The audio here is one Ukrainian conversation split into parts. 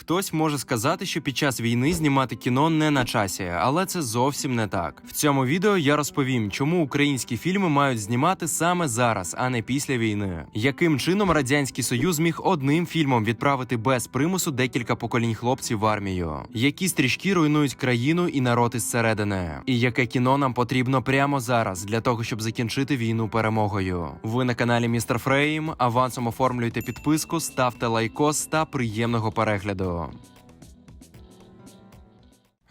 Хтось може сказати, що під час війни знімати кіно не на часі, але це зовсім не так. В цьому відео я розповім, чому українські фільми мають знімати саме зараз, а не після війни. Яким чином радянський союз міг одним фільмом відправити без примусу декілька поколінь хлопців в армію, які стрічки руйнують країну і народ із середини, і яке кіно нам потрібно прямо зараз для того, щоб закінчити війну перемогою. Ви на каналі Містер Фрейм. Авансом оформлюйте підписку, ставте лайкос та приємного перегляду відео.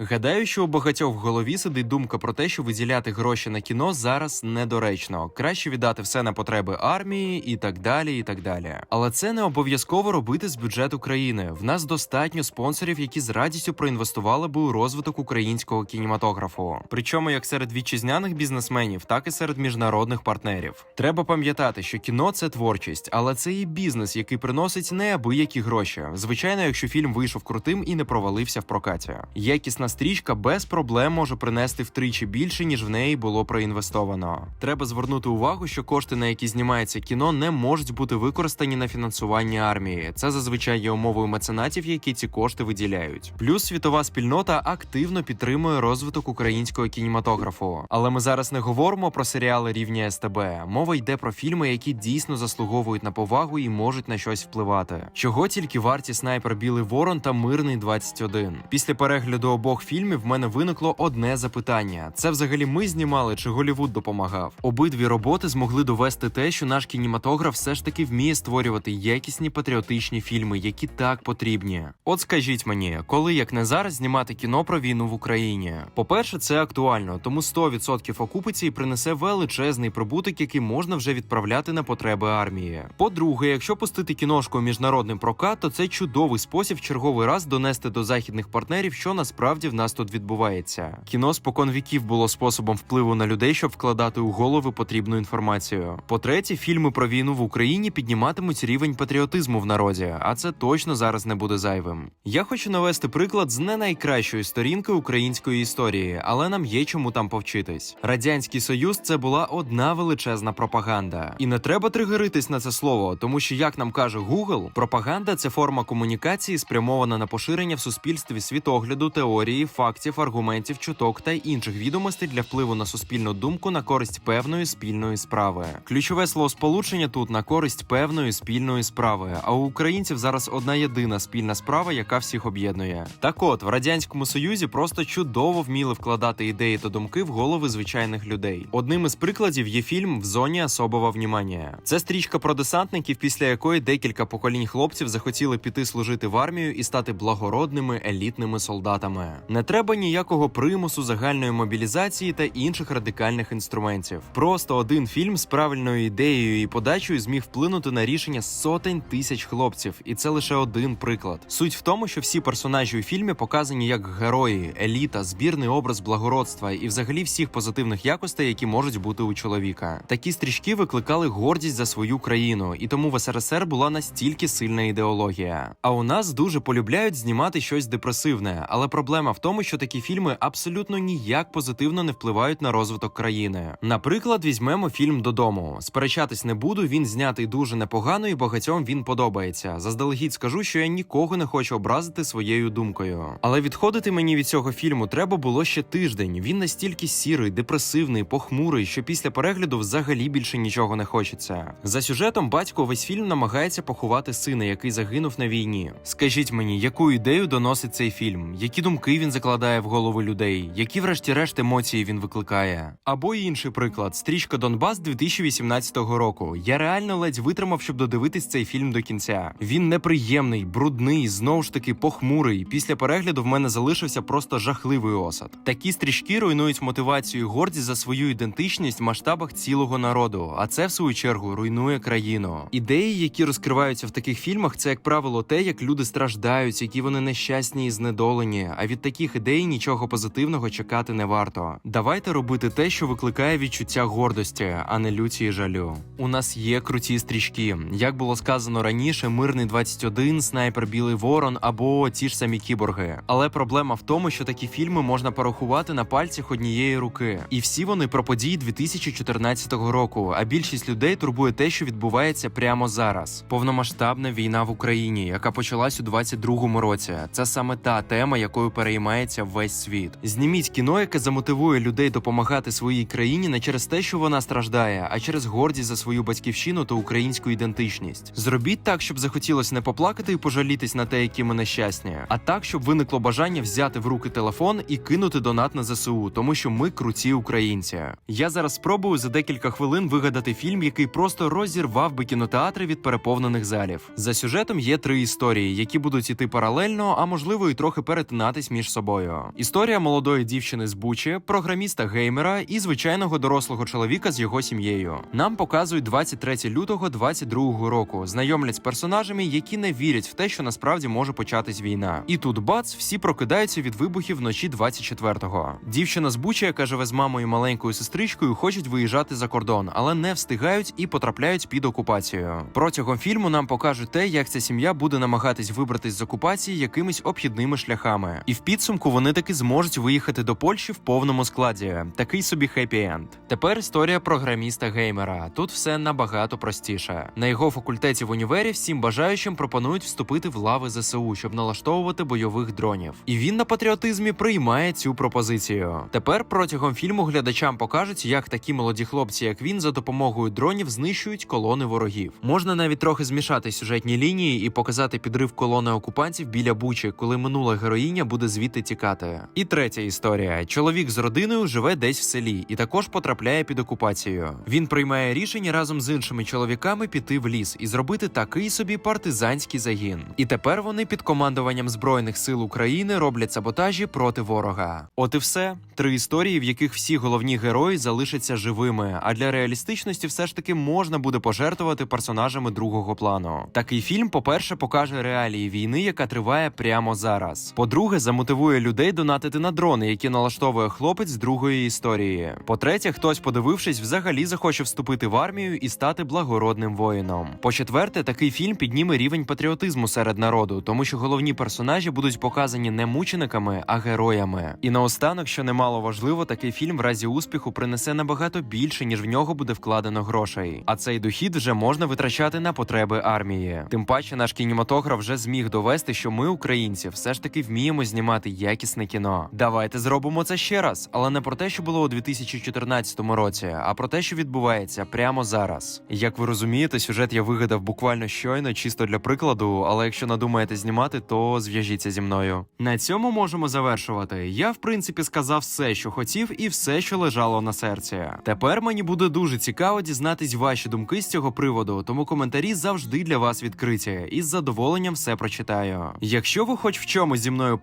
Гадаю, що у багатьох в голові сидить думка про те, що виділяти гроші на кіно зараз недоречно. Краще віддати все на потреби армії і так далі. і так далі. Але це не обов'язково робити з бюджету країни. В нас достатньо спонсорів, які з радістю проінвестували би у розвиток українського кінематографу. Причому як серед вітчизняних бізнесменів, так і серед міжнародних партнерів. Треба пам'ятати, що кіно це творчість, але це і бізнес, який приносить неабиякі гроші. Звичайно, якщо фільм вийшов крутим і не провалився в прокаті. Якісна стрічка без проблем може принести втричі більше, ніж в неї було проінвестовано. Треба звернути увагу, що кошти, на які знімається кіно, не можуть бути використані на фінансування армії. Це зазвичай є умовою меценатів, які ці кошти виділяють. Плюс світова спільнота активно підтримує розвиток українського кінематографу. Але ми зараз не говоримо про серіали рівня СТБ. Мова йде про фільми, які дійсно заслуговують на повагу і можуть на щось впливати. Чого тільки варті снайпер Білий Ворон та Мирний 21. Після перегляду обох фільмів в мене виникло одне запитання: це взагалі ми знімали чи Голівуд допомагав? Обидві роботи змогли довести те, що наш кінематограф все ж таки вміє створювати якісні патріотичні фільми, які так потрібні. От скажіть мені, коли як не зараз знімати кіно про війну в Україні? По-перше, це актуально, тому 100% окупації принесе величезний прибуток, який можна вже відправляти на потреби армії. По-друге, якщо пустити кіношку у міжнародний прокат, то це чудовий спосіб черговий раз донести до західних партнерів, що насправді в нас тут відбувається. Кіно спокон віків було способом впливу на людей, щоб вкладати у голови потрібну інформацію. По-третє, фільми про війну в Україні підніматимуть рівень патріотизму в народі, а це точно зараз не буде зайвим. Я хочу навести приклад з не найкращої сторінки української історії, але нам є чому там повчитись. Радянський Союз це була одна величезна пропаганда, і не треба тригеритись на це слово, тому що, як нам каже Google, пропаганда це форма комунікації, спрямована на поширення в суспільстві світогляду, теорії, фактів, аргументів, чуток та інших відомостей для впливу на суспільну думку на користь певної спільної справи. Ключове словосполучення тут на користь певної спільної справи. А у українців зараз одна єдина спільна справа, яка всіх об'єднує. Так от в радянському союзі просто чудово вміли вкладати ідеї та думки в голови звичайних людей. Одним із прикладів є фільм в зоні особого внімання. Це стрічка про десантників, після якої декілька поколінь хлопців захотіли піти служити в армію і стати благородними елітними солдатами. Не треба ніякого примусу, загальної мобілізації та інших радикальних інструментів. Просто один фільм з правильною ідеєю і подачею зміг вплинути на рішення сотень тисяч хлопців, і це лише один приклад. Суть в тому, що всі персонажі у фільмі показані як герої, еліта, збірний образ благородства і взагалі всіх позитивних якостей, які можуть бути у чоловіка. Такі стрічки викликали гордість за свою країну, і тому в СРСР була настільки сильна ідеологія. А у нас дуже полюбляють знімати щось депресивне, але проблема в тому, що такі фільми абсолютно ніяк позитивно не впливають на розвиток країни. Наприклад, візьмемо фільм додому. Сперечатись не буду. Він знятий дуже непогано і багатьом він подобається. Заздалегідь скажу, що я нікого не хочу образити своєю думкою. Але відходити мені від цього фільму треба було ще тиждень. Він настільки сірий, депресивний, похмурий, що після перегляду взагалі більше нічого не хочеться. За сюжетом батько весь фільм намагається поховати сина, який загинув на війні. Скажіть мені, яку ідею доносить цей фільм? Які думки він закладає в голови людей? Які, врешті-решт, емоції він викликає? Або інший приклад: стрічка Донбас 2018 року. Я реально ледь витримав, щоб додивитись цей фільм до кінця. Він неприємний, брудний, знову ж таки похмурий. Після перегляду в мене залишився просто жахливий осад. Такі стрічки руйнують мотивацію і гордість за свою ідентичність в масштабах цілого народу, а це в свою чергу руйнує країну. Ідеї, які розкриваються в таких фільмах, це як правило те, як люди страждають, які вони нещасні і знедолені. А від таких ідей нічого позитивного чекати не варто. Давайте робити те, що викликає відчуття гордості, а не люті і жалю. У нас є круті стрічки. Як було сказано раніше, мирний 21, снайпер Білий Ворон або ті ж самі кіборги. Але проблема в тому, що такі фільми можна порахувати на пальцях однієї руки, і всі вони про події 2014 року. А більшість людей турбує те, що відбувається прямо зараз. Повномасштабна війна в Україні, яка почалась у 22-му році. Це саме та тема, якою переймається весь світ. Зніміть кіно, яке замотивує людей допомагати своїй країні не через те, що вона страждає, а через гордість за свою батьківщину та українську ідентичність. Зробіть так, щоб захотілося не поплакати і пожалітись на те, які ми нещасні, а так, щоб виникло бажання взяти в руки телефон і кинути донат на ЗСУ, тому що ми круті українці. Я зараз спробую за декілька хвилин вигадати фільм, який просто розірвав би кінотеатри від переповнених залів. За сюжетом є три історії, які будуть іти паралельно, а можливо і трохи перетинатись між собою. Історія молодої дівчини з Бучі, програміста геймера і звичайного дорослого чоловіка з його сім'єю. Нам показують 23 лютого 22 року. Знайомлять з персонажами, які не вірять в те, що насправді може початись війна. І тут бац, всі прокидаються від вибухів вночі 24-го. Дівчина з Бучі, яка живе з мамою маленькою сестричкою, хочуть виїжджати за кордон, але не встигають і потрапляють під окупацію. Протягом фільму нам покажуть те, як ця сім'я буде намагатись вибратись з окупації якимись обхідними шляхами. І в підсумку вони таки зможуть виїхати до Польщі в повному складі. Такий собі хеппі-енд. Тепер історія програміста геймера. Тут все набагато простіше. На його факультеті в універі всім бажаючим пропонують вступити в лави ЗСУ, щоб налаштовувати бойових дронів. І він на патріотизмі приймає цю пропозицію. Тепер протягом фільму глядачам покажуть, як такі молоді хлопці, як він, за допомогою дронів знищують колони ворогів. Можна навіть трохи змішати сюжетні лінії і показати підрив колони окупантів біля Бучі, коли минула героїня буде звідти тікати. І третя історія: чоловік з родиною живе десь в селі і також потрапляє під окупацію. Він приймає рішення разом з іншими чоловіками піти в ліс і зробити такий собі партизанський загін. І тепер вони під командуванням збройних сил України роблять саботажі проти ворога. От і все три історії, в яких всі головні герої залишаться живими. А для реалістичності все ж таки можна буде пожертвувати персонажами другого плану. Такий фільм, по-перше, покаже реалії війни, яка триває прямо зараз. По-друге, замотивує людей донатити на дрони, які налаштовує хлопець з другої історії. По-третє, хтось, подивившись, взагалі захоче вступити в армію і стати благородним воїном. По-четверте, такий фільм підніме рівень патріотизму серед народу, тому що головні персонажі будуть показані не мучениками, а героями. І наостанок, що немало важливо, такий фільм в разі успіху принесе набагато більше, ніж в нього буде вкладено грошей. А цей дохід вже можна витрачати на потреби армії. Тим паче, наш кінематограф вже зміг довести, що ми, українці, все ж таки вміємо знімати якісне кіно. Давайте зробимо це ще раз, але не про те, що було у 2014 році, а про те, що відбувається прямо зараз. Як ви розумієте, сюжет я вигадав буквально щойно, чисто для прикладу. Але якщо надумаєте знімати, то зв'яжіться зі мною. На цьому можемо завершувати. Я, в принципі, сказав все, що хотів, і все, що лежало на серці. Тепер мені буде дуже цікаво дізнатись ваші думки з цього приводу, тому коментарі завжди для вас відкриті, і з задоволенням все прочитаю. Якщо ви хоч в чомусь зі мною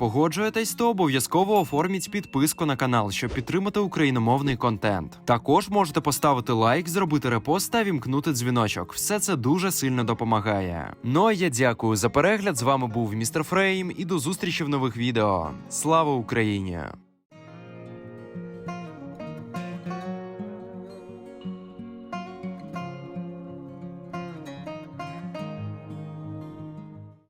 погоджуєтесь, то обов'язково оформіть підписку на канал, щоб підтримати україномовний контент. Також можете поставити лайк, зробити репост та вімкнути дзвіночок. Все це дуже сильно допомагає. Ну а я дякую за перегляд. З вами був містер Фрейм і до зустрічі в нових відео. Слава Україні!